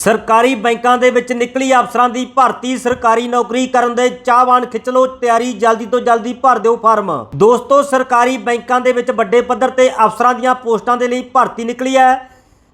ਸਰਕਾਰੀ ਬੈਂਕਾਂ ਦੇ ਵਿੱਚ ਨਿਕਲੀ ਅਫਸਰਾਂ ਦੀ ਭਰਤੀ। ਸਰਕਾਰੀ ਨੌਕਰੀ ਕਰਨ ਦੇ ਚਾਹਵਾਨ ਖਿੱਚ ਲਓ, ਤਿਆਰੀ ਜਲਦੀ ਤੋਂ ਜਲਦੀ ਭਰ ਦਿਓ ਫਾਰਮ। ਦੋਸਤੋ, ਸਰਕਾਰੀ ਬੈਂਕਾਂ ਦੇ ਵਿੱਚ ਵੱਡੇ ਪੱਧਰ ਤੇ ਅਫਸਰਾਂ ਦੀਆਂ ਪੋਸਟਾਂ ਦੇ ਲਈ ਭਰਤੀ ਨਿਕਲੀ ਹੈ।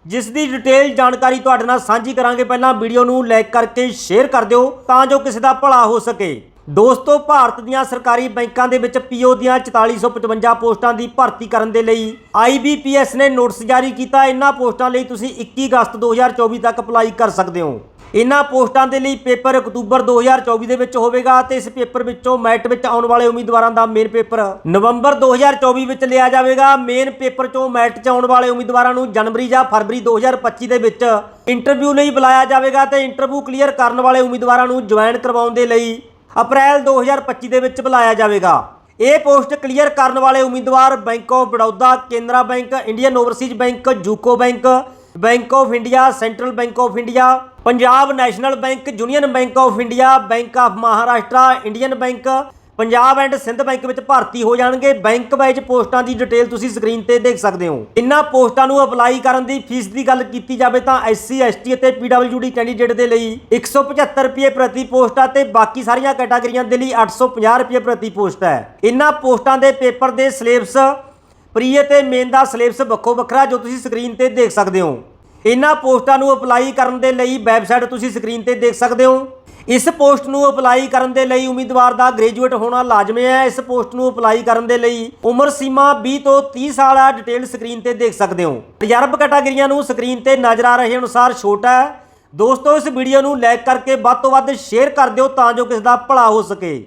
ਜਿਸ ਦੀ ਡਿਟੇਲ ਜਾਣਕਾਰੀ ਤੁਹਾਡੇ ਨਾਲ ਸਾਂਝੀ ਕਰਾਂਗੇ। ਪਹਿਲਾਂ ਵੀਡੀਓ ਨੂੰ ਲਾਈਕ ਕਰਕੇ ਸ਼ੇਅਰ ਕਰ ਦਿਓ ਤਾਂ ਜੋ ਕਿਸੇ ਦਾ ਭਲਾ ਹੋ ਸਕੇ। ਦੋਸਤੋ, ਭਾਰਤ ਦੀਆਂ ਸਰਕਾਰੀ ਬੈਂਕਾਂ ਦੇ ਵਿੱਚ ਪੀਓ ਦੀਆਂ 4455 ਪੋਸਟਾਂ ਦੀ ਭਰਤੀ ਕਰਨ ਦੇ ਲਈ IBPS ਨੇ ਨੋਟਿਸ ਜਾਰੀ ਕੀਤਾ। ਇਹਨਾਂ ਪੋਸਟਾਂ ਲਈ ਤੁਸੀਂ 21 ਅਗਸਤ 2024 ਤੱਕ ਅਪਲਾਈ ਕਰ ਸਕਦੇ ਹੋ। ਇਹਨਾਂ ਪੋਸਟਾਂ ਦੇ ਲਈ ਪੇਪਰ ਅਕਤੂਬਰ 2024 ਦੇ ਵਿੱਚ ਹੋਵੇਗਾ ਤੇ ਇਸ ਪੇਪਰ ਵਿੱਚੋਂ ਮੈਟ ਵਿੱਚ ਆਉਣ ਵਾਲੇ ਉਮੀਦਵਾਰਾਂ ਦਾ ਮੇਨ ਪੇਪਰ ਨਵੰਬਰ 2024 ਵਿੱਚ ਲਿਆ ਜਾਵੇਗਾ। ਮੇਨ ਪੇਪਰ ਚੋਂ ਮੈਟ 'ਚ ਆਉਣ ਵਾਲੇ ਉਮੀਦਵਾਰਾਂ ਨੂੰ ਜਨਵਰੀ ਜਾਂ ਫਰਵਰੀ 2025 ਦੇ ਵਿੱਚ ਇੰਟਰਵਿਊ ਲਈ ਬੁਲਾਇਆ ਜਾਵੇਗਾ ਤੇ ਇੰਟਰਵਿਊ ਕਲੀਅਰ ਕਰਨ ਵਾਲੇ ਉਮੀਦਵਾਰਾਂ ਨੂੰ ਜੁਆਇਨ ਕਰਵਾਉਣ ਦੇ ਲਈ ਅਪ੍ਰੈਲ 2025 ਦੇ ਵਿੱਚ ਬੁਲਾਇਆ ਜਾਵੇਗਾ। ਇਹ ਪੋਸਟ ਕਲੀਅਰ ਕਰਨ ਵਾਲੇ ਉਮੀਦਵਾਰ bank of Baroda, Canara bank, Indian overseas bank, UCO bank bank of India, central bank of India, Punjab national bank, union bank of India, bank of Maharashtra, Indian bank Punjab and Sind bank ਵਿੱਚ ਭਰਤੀ ਹੋ ਜਾਣਗੇ। Bank wise ਪੋਸਟਾਂ ਦੀ detail ਤੁਸੀਂ screen ਤੇ ਦੇਖ ਸਕਦੇ ਹੋ। ਇਨ੍ਹਾਂ ਪੋਸਟਾਂ ਨੂੰ ਅਪਲਾਈ ਕਰਨ ਦੀ ਫੀਸ ਦੀ ਗੱਲ ਕੀਤੀ ਜਾਵੇ ਤਾਂ ਐਸਸੀ ਐਸਟੀ ਅਤੇ ਪੀਡਬਲਯੂਡੀ ਕੈਂਡੀਡੇਟ ਦੇ ਲਈ 175 ਰੁਪਏ ਪ੍ਰਤੀ ਪੋਸਟ ਹੈ ਤੇ ਬਾਕੀ ਸਾਰੀਆਂ ਕੈਟਾਗਰੀਆਂ ਦੇ ਲਈ 850 ਰੁਪਏ ਪ੍ਰਤੀ ਪੋਸਟ ਹੈ ਇਨ੍ਹਾਂ ਪੋਸਟਾਂ ਦੇ ਪੇਪਰ ਦੇ ਸਿਲੇਬਸ ਪ੍ਰੀ ਅਤੇ ਮੇਨ ਦਾ ਸਿਲੇਬਸ ਵੱਖੋ ਵੱਖਰਾ ਜੋ ਤੁਸੀਂ ਸਕਰੀਨ ਤੇ ਦੇਖ ਸਕਦੇ ਹੋ। ਇਨ੍ਹਾਂ ਪੋਸਟਾਂ ਨੂੰ ਅਪਲਾਈ ਕਰਨ ਦੇ ਲਈ ਵੈਬਸਾਈਟ ਤੁਸੀਂ ਸਕਰੀਨ ਤੇ ਦੇਖ ਸਕਦੇ ਹੋ। ਇਸ ਪੋਸਟ ਨੂੰ ਅਪਲਾਈ ਕਰਨ ਦੇ ਲਈ ਉਮੀਦਵਾਰ ਦਾ ਗ੍ਰੈਜੂਏਟ ਹੋਣਾ ਲਾਜ਼ਮੀ ਹੈ। ਇਸ ਪੋਸਟ ਨੂੰ ਅਪਲਾਈ ਕਰਨ ਦੇ ਲਈ ਉਮਰ ਸੀਮਾ 20 ਤੋਂ 30 ਸਾਲ ਹੈ। ਡਿਟੇਲ ਸਕਰੀਨ ਤੇ ਦੇਖ ਸਕਦੇ ਹੋ। ਤਜਰਬ ਕੈਟਾਗਰੀਆਂ ਨੂੰ ਸਕਰੀਨ ਤੇ ਨਜ਼ਰ ਆ ਰਹੇ ਅਨੁਸਾਰ ਛੋਟਾ ਹੈ। ਦੋਸਤੋ, ਇਸ ਵੀਡੀਓ ਨੂੰ ਲਾਈਕ ਕਰਕੇ ਵੱਧ ਤੋਂ ਵੱਧ ਸ਼ੇਅਰ ਕਰ ਦਿਓ ਤਾਂ ਜੋ ਕਿਸੇ ਦਾ ਭਲਾ ਹੋ ਸਕੇ।